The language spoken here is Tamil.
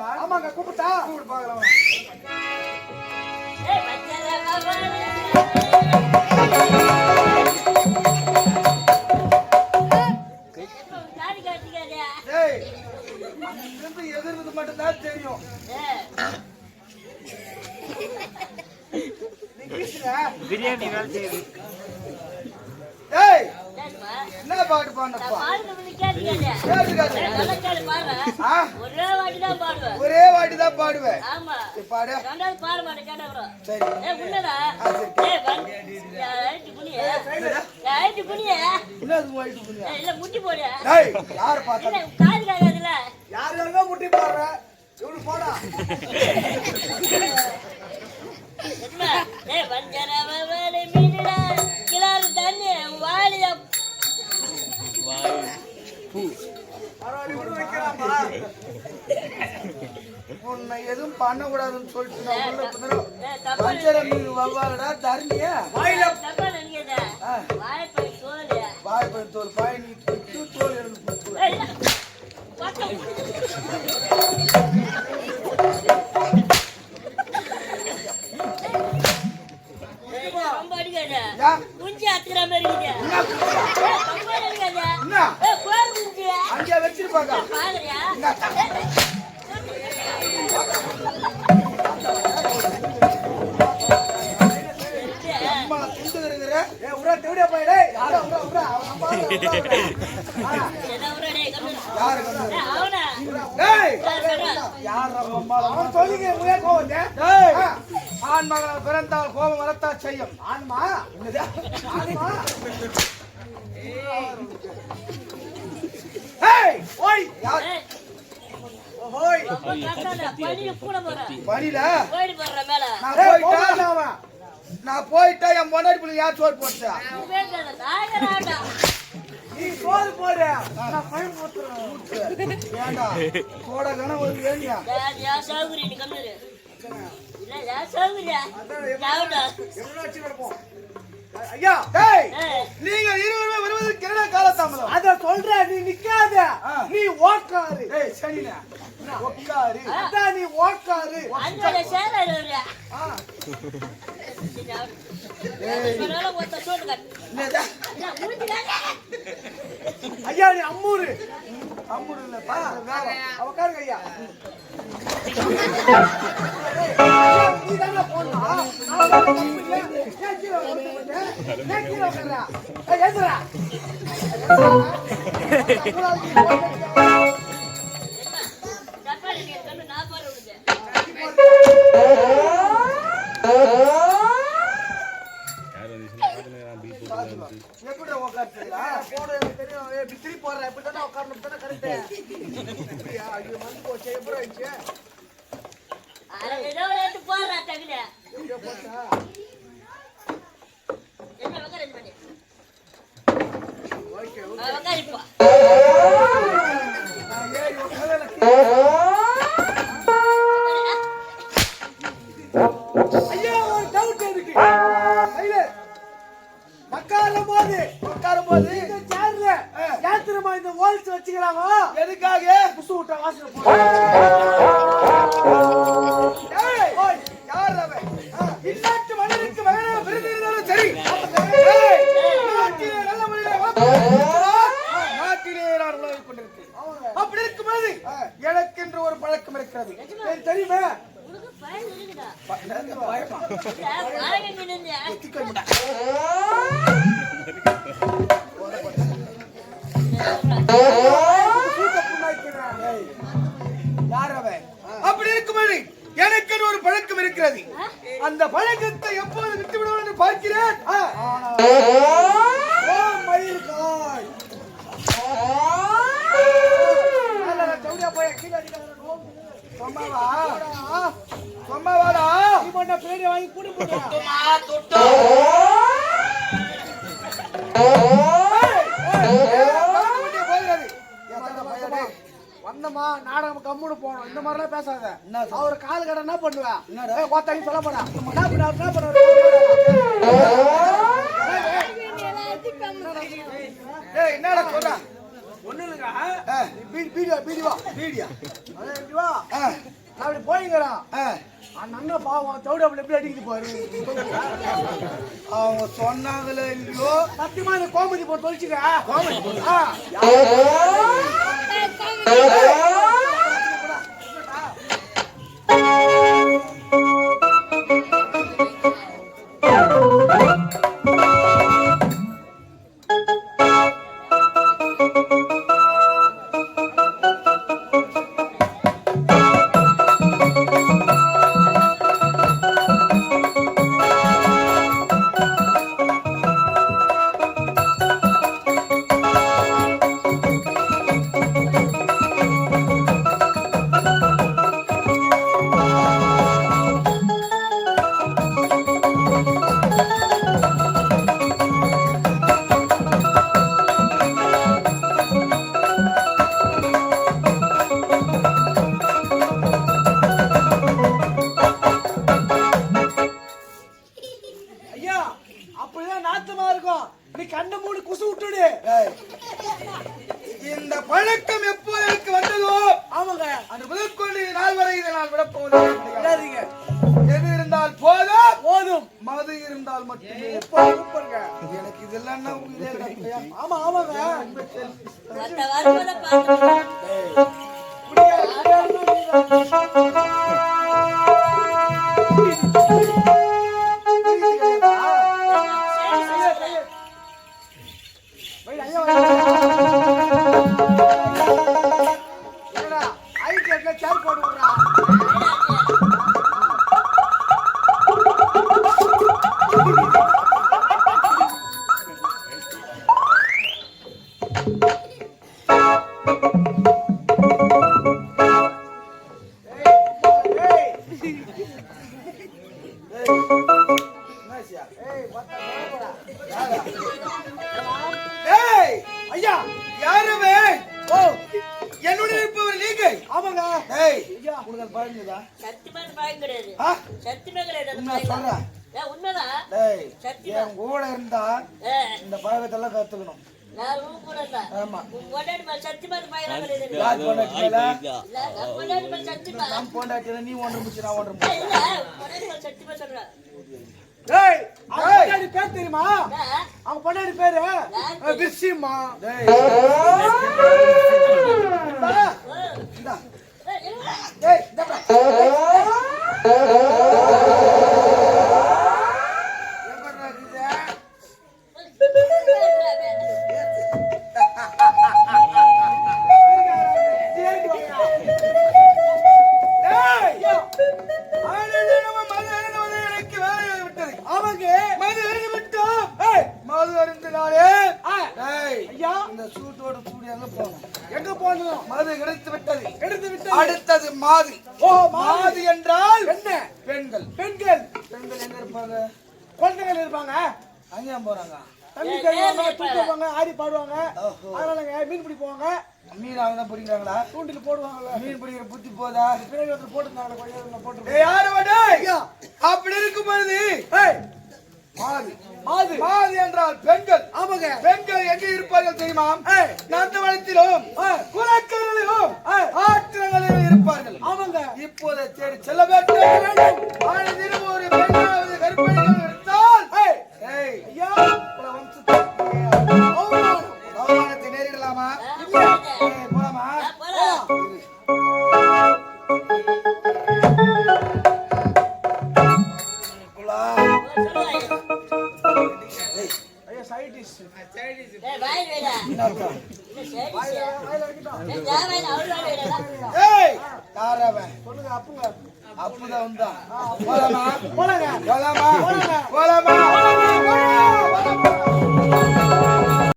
ஆமாங்க கூப்பிட்டா. கூப்பிட்டு பார்க்கலாம் ஏய் இருந்து எதிர்ந்தது மட்டும்தான் தெரியும். ஏய் பிரியாணி வேலை செய்யுது. சரிப்பா என்ன பாட்டு பாடுறேன் ஒரே வாட்டி தான் பாடுவேன். பாடு. சரி. முட்டி போடு. டேய் யார் பார்த்தா? இல்ல காது காக்காதுல யார் யாருங்க முட்டி போடுற? இவனு போடா. எதுமா? ஏய் வஞ்சர வவலே மீனுடா. கிளாறு தண்ணி. உன்னை எதுவும் பண்ணக்கூடாதுன்னு சொல்லிட்டு நான் உள்ள புந்தரம் ஏய் தப்பா பஞ்சர மீன் வவ்வாலடா தரணிய? வாயில. வாய்ப்பை தோல் பாய் நீ தோல் எனக்கு கொடுத்து ஏய் இல்ல. அங்கே வச்சிருப்பாங்க. பாக்குறியா? என்ன? ஏய், அம்மா துண்டு இருக்கிற? ஏ உரா தேடியா போய் டேய். யாரோ உரா உரா அவன் பாரு என்ன ஊரா டேய், கம்முனு. யாரு கண்ணு? ஏய், அவனா? டேய். யார் சொல்றா? யார் நம்ம அம்மா அவன் சொல்லிங்க உயா கோவம் டேய். ஆண் மகன் பிறந்தால் கோபம் வரத்தா செய்யும். ஆன்மா ஆன்மா நான் போயிட்டா என் பொண்டாடி பிள்ளை யார் சோறு போட்டா. நீ சோறு நான் போட்டுறேன் ஏண்டா கணம் ஒரு. இல்ல, ஐயா காலதாமதம் அத சொல்ற நீ நிக்காத. ஆ. நீ ஓக்காரு. டேய் சரிண்ணே. உட்காரு அதான் நீ ஓக்காரு. சரி, இல்ல, காட்டு. ஐயா நீ அம்மூரு. அம்முடு உட்காருங்க ஐயா நீ தானே இப்படியா? போச்சு. எப்படி ஆயிடுச்சு? போடுறா, தகுல. என்ன இது ஓகே, ஐயா, ஒரு இருக்கு. போது உட்காரும் போது walls வச்சுக்கிறாங்க? எதுக்காக புசு விட்ட வாசனை அந்த பழக்கத்தை எப்போது விட்டுவிடுவோம் என்று பார்க்கிறேன் மயில் வாங்கி கூடி வந்தமா நாடகம் கம்முன்னு போனோம் இந்த மாதிரிலாம் பேசாத? அவர் கால் கடை என்ன பண்ணுவா? என்னடா? ஏய், ஒருத்தங்க சொல்ல போறா என்ன பண்ண என்ன பண்ண ஏய் என்னடா சொல்ற? ஒண்ணு இல்லைங்க வீடியா அதே வீடியோ ஆ, அப்படி போய்ங்கிறான் அந்த அண்ணன் பாவம் தவிடு அப்படி எப்படி அடிக்குது பாரு. அவங்க சொன்னாங்களோ சத்தியமா இந்த கோமதி போட்டு தொலைச்சுக்க. கோமதி ஆ, பழக்கம் எப்போது எனக்கு வந்ததோ ஆமாங்க. அந்த முதல் கொண்டு நாள் வரை இதை நான் விட போவதில்லை எது இருந்தால் போதும். போதும். மது இருந்தால் மட்டுமே. எனக்கு இதெல்லாம். ஆமா ஆமாங்க. ஏய், ஐயா யாருமே ஓ என்னுடைய இருப்பவர் நீங்க ஆமாங்க ஏய் ஐயா பழங்குதா சத்தியமா பயம் கிடையாது கிடையாது சொல்றேன். உண்மைதான் டேய் என் கூட இருந்தா ஏ, இந்த பழக்கத்தெல்லாம் கத்துக்கணும் ஆமா நீ ஒன்று முடிச்சு நான் ஒன்று முடிச்சு ஏய். பொண்டாடி பேர் தெரியுமா? அவங்க பொண்டாடி பேரு விசிமா. ஏய், அடுத்தது மாது. ஓ மாது. என்றால் என்ன? பெண்கள். பெண்கள். பெண்கள் எங்க இருப்பாங்க? குழந்தைகள் இருப்பாங்க. அங்கேயா போறாங்க? தண்ணி கழுவாங்க ஏய், தூக்கி வைப்பாங்க ஆடி பாடுவாங்க. அதனாலங்க மீன் பிடி போவாங்க. மீன் அவங்க தான் பிடிக்கிறாங்களா? தூண்டில் போடுவாங்கல்ல. மீன் பிடிக்கிற புத்தி போதா? பின்னாடி ஒருத்தர் கொஞ்சம் போட்டு யாரு அப்படி இருக்கும் பொழுது மாது மாது மாது என்றால் பெண்கள். ஆமாங்க. பெண்கள் எங்கே இருப்பார்கள் தெரியுமா? நந்தவனத்திலும் குலக்கங்களிலும் ஆற்றங்களிலும் இருப்பார்கள். ஆமாங்க. இப்போதை தேடி செல்ல வேண்டும். ஒரு பெண்ணாவது வைடா. ஏய் யார் அவன் சொல்லுங்க அப்புங்க. அப்பதான் வந்தான். போலாமா போலாங்க. போலாமா. போலாமா போலாமா